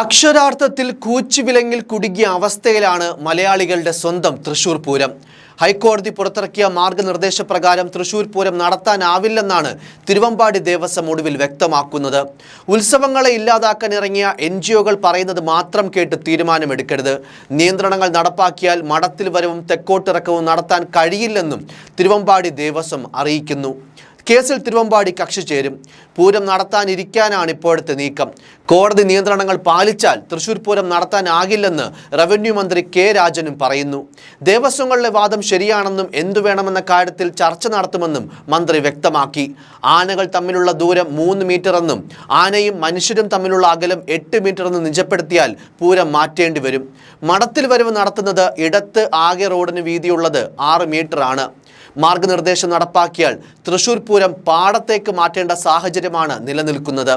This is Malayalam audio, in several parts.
അക്ഷരാർത്ഥത്തിൽ കൂച്ചുവിലങ്ങിൽ കുടുങ്ങിയ അവസ്ഥയിലാണ് മലയാളികളുടെ സ്വന്തം തൃശൂർ പൂരം. ഹൈക്കോടതി പുറത്തിറക്കിയ മാർഗനിർദ്ദേശപ്രകാരം തൃശൂർ പൂരം നടത്താനാവില്ലെന്നാണ് തിരുവമ്പാടി ദേവസ്വം ഒടുവിൽ വ്യക്തമാക്കുന്നത്. ഉത്സവങ്ങളെ ഇല്ലാതാക്കാൻ ഇറങ്ങിയ എൻ പറയുന്നത് മാത്രം കേട്ട് തീരുമാനമെടുക്കരുത്. നിയന്ത്രണങ്ങൾ നടപ്പാക്കിയാൽ മഠത്തിൽ വരവും തെക്കോട്ടിറക്കവും നടത്താൻ കഴിയില്ലെന്നും തിരുവമ്പാടി ദേവസ്വം അറിയിക്കുന്നു. കേസിൽ തിരുവമ്പാടി കക്ഷി ചേരും. പൂരം നടത്താനിരിക്കാനാണ് ഇപ്പോഴത്തെ നീക്കം. കോടതി നിയന്ത്രണങ്ങൾ പാലിച്ചാൽ തൃശൂർ പൂരം നടത്താനാകില്ലെന്ന് റവന്യൂ മന്ത്രി കെ രാജനും പറയുന്നു. ദേവസ്വങ്ങളുടെ വാദം ശരിയാണെന്നും എന്തു വേണമെന്ന കാര്യത്തിൽ ചർച്ച നടത്തുമെന്നും മന്ത്രി വ്യക്തമാക്കി. ആനകൾ തമ്മിലുള്ള ദൂരം മൂന്ന് മീറ്റർ എന്നും ആനയും മനുഷ്യരും തമ്മിലുള്ള അകലം എട്ട് മീറ്റർ എന്ന് നിജപ്പെടുത്തിയാൽ പൂരം മാറ്റേണ്ടി വരും. മഠത്തിൽ വരവ് നടത്തുന്നത് ഇടത്ത് ആകെ റോഡിന് വീതിയുള്ളത് ആറ് മീറ്റർ ആണ് മാർഗനിർദ്ദേശം നടപ്പാക്കിയാൽ തൃശൂർ പൂരം പാടത്തേക്ക് മാറ്റേണ്ട സാഹചര്യമാണ് നിലനിൽക്കുന്നത്.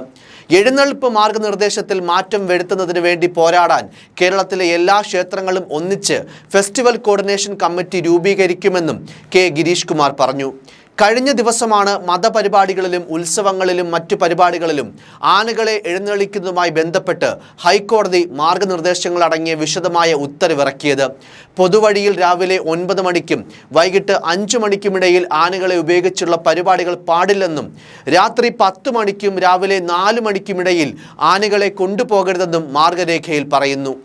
എഴുന്നള്ളിപ്പ് മാർഗനിർദ്ദേശത്തിൽ മാറ്റം വരുത്തുന്നതിന് വേണ്ടി പോരാടാൻ കേരളത്തിലെ എല്ലാ ക്ഷേത്രങ്ങളും ഒന്നിച്ച് ഫെസ്റ്റിവൽ കോർഡിനേഷൻ കമ്മിറ്റി രൂപീകരിക്കുമെന്നും കെ ഗിരീഷ് കുമാർ പറഞ്ഞു. കഴിഞ്ഞ ദിവസമാണ് മതപരിപാടികളിലും ഉത്സവങ്ങളിലും മറ്റു പരിപാടികളിലും ആനകളെ എഴുന്നള്ളിക്കുന്നതുമായി ബന്ധപ്പെട്ട് ഹൈക്കോടതി മാർഗനിർദ്ദേശങ്ങൾ അടങ്ങിയ വിശദമായ ഉത്തരവിറക്കിയത്. പൊതുവഴിയിൽ രാവിലെ ഒൻപത് മണിക്കും വൈകിട്ട് അഞ്ചു മണിക്കുമിടയിൽ ആനകളെ ഉപയോഗിച്ചുള്ള പരിപാടികൾ പാടില്ലെന്നും രാത്രി പത്ത് മണിക്കും രാവിലെ നാല് മണിക്കുമിടയിൽ ആനകളെ കൊണ്ടുപോകരുതെന്നും മാർഗരേഖയിൽ പറയുന്നു.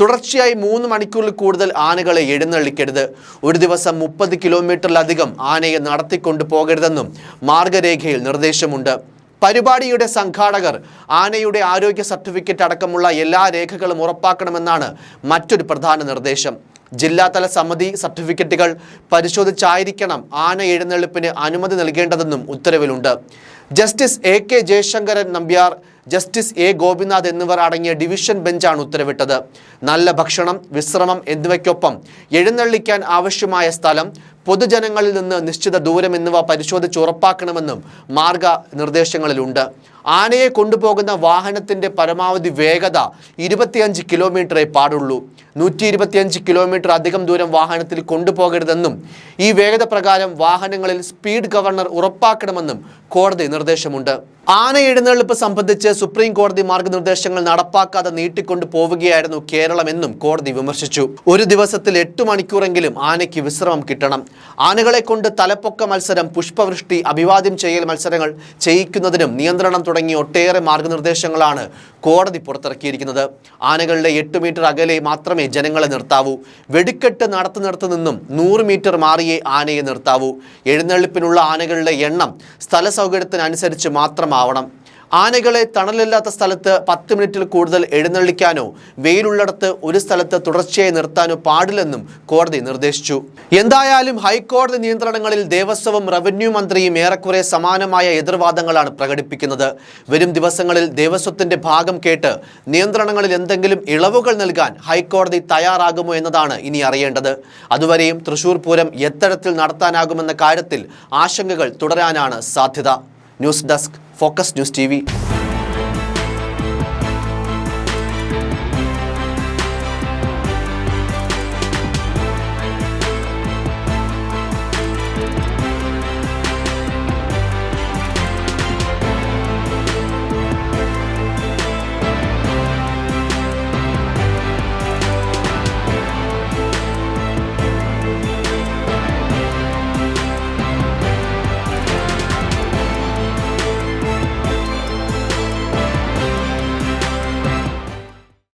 തുടർച്ചയായി മൂന്ന് മണിക്കൂറിൽ കൂടുതൽ ആനകളെ എഴുന്നള്ളിക്കരുത്. ഒരു ദിവസം മുപ്പത് കിലോമീറ്ററിലധികം ആനയെ നടത്തിക്കൊണ്ടു പോകരുതെന്നും മാർഗരേഖയിൽ നിർദ്ദേശമുണ്ട്. പരിപാടിയുടെ സംഘാടകർ ആനയുടെ ആരോഗ്യ സർട്ടിഫിക്കറ്റ് അടക്കമുള്ള എല്ലാ രേഖകളും ഉറപ്പാക്കണമെന്നാണ് മറ്റൊരു പ്രധാന നിർദ്ദേശം. ജില്ലാതല സമിതി സർട്ടിഫിക്കറ്റുകൾ പരിശോധിച്ചായിരിക്കണം ആന എഴുന്നള്ളിപ്പിന് അനുമതി നൽകേണ്ടതെന്നും ഉത്തരവിലുണ്ട്. Justice A K Jayasankaran Nambiar justice A Gopinath എന്നിവർ അടങ്ങിയ ഡിവിഷൻ ബെഞ്ചാണ് ഉത്തരവിട്ടത്. നല്ല ഭക്ഷണം വിശ്രമം എന്നിവയ്ക്കൊപ്പം എഴുന്നള്ളിക്കാൻ ആവശ്യമായ സ്ഥലം പൊതുജനങ്ങളിൽ നിന്ന് നിശ്ചിത ദൂരം എന്നിവ പരിശോധിച്ച് ഉറപ്പാക്കണമെന്നും മാർഗ നിർദ്ദേശങ്ങളിലുണ്ട്. ആനയെ കൊണ്ടുപോകുന്ന വാഹനത്തിന്റെ പരമാവധി വേഗത ഇരുപത്തിയഞ്ച് കിലോമീറ്ററേ പാടുള്ളൂ. നൂറ്റി ഇരുപത്തിയഞ്ച് കിലോമീറ്റർ അധികം ദൂരം വാഹനത്തിൽ കൊണ്ടുപോകരുതെന്നും ഈ വേഗത പ്രകാരം വാഹനങ്ങളിൽ സ്പീഡ് ഗവർണർ ഉറപ്പാക്കണമെന്നും കോടതി നിർദ്ദേശമുണ്ട്. ആന എഴുന്നള്ളിപ്പ് സംബന്ധിച്ച് സുപ്രീം കോടതി മാർഗനിർദ്ദേശങ്ങൾ നടപ്പാക്കാതെ നീട്ടിക്കൊണ്ടു പോവുകയായിരുന്നു കേരളമെന്നും കോടതി വിമർശിച്ചു. ഒരു ദിവസത്തിൽ എട്ട് മണിക്കൂറെങ്കിലും ആനയ്ക്ക് വിശ്രമം കിട്ടണം. ആനകളെ കൊണ്ട് തലപ്പൊക്ക മത്സരം പുഷ്പവൃഷ്ടി അഭിവാദ്യം ചെയ്യൽ മത്സരങ്ങൾ ചെയ്യിക്കുന്നതിനും നിയന്ത്രണം തുടങ്ങിയ ഒട്ടേറെ മാർഗനിർദ്ദേശങ്ങളാണ് കോടതി പുറത്തിറക്കിയിരിക്കുന്നത്. ആനകളുടെ എട്ട് മീറ്റർ അകലെ മാത്രമേ ജനങ്ങളെ നിർത്താവൂ. വെടിക്കെട്ട് നടത്തുന്നിടത്ത് നിന്നും നൂറ് മീറ്റർ മാറിയേ ആനയെ നിർത്താവൂ. എഴുന്നള്ളിപ്പിനുള്ള ആനകളുടെ എണ്ണം സ്ഥല സൗകര്യത്തിനനുസരിച്ച് മാത്രമാവണം. ആനകളെ തണലില്ലാത്ത സ്ഥലത്ത് പത്ത് മിനിറ്റിൽ കൂടുതൽ എഴുന്നള്ളിക്കാനോ വെയിലുള്ളിടത്ത് ഒരു സ്ഥലത്ത് തുടർച്ചയായി നിർത്താനോ പാടില്ലെന്നും കോടതി നിർദ്ദേശിച്ചു. എന്തായാലും ഹൈക്കോടതി നിയന്ത്രണങ്ങളിൽ ദേവസ്വവും റവന്യൂ മന്ത്രിയും ഏറെക്കുറെ സമാനമായ എതിർവാദങ്ങളാണ് പ്രകടിപ്പിക്കുന്നത്. വരും ദിവസങ്ങളിൽ ദേവസ്വത്തിന്റെ ഭാഗം കേട്ട് നിയന്ത്രണങ്ങളിൽ എന്തെങ്കിലും ഇളവുകൾ നൽകാൻ ഹൈക്കോടതി തയ്യാറാകുമോ എന്നതാണ് ഇനി അറിയേണ്ടത്. അതുവരെയും തൃശൂർ പൂരം എത്തരത്തിൽ നടത്താനാകുമെന്ന കാര്യത്തിൽ ആശങ്കകൾ തുടരാനാണ് സാധ്യത. News desk. Focus news T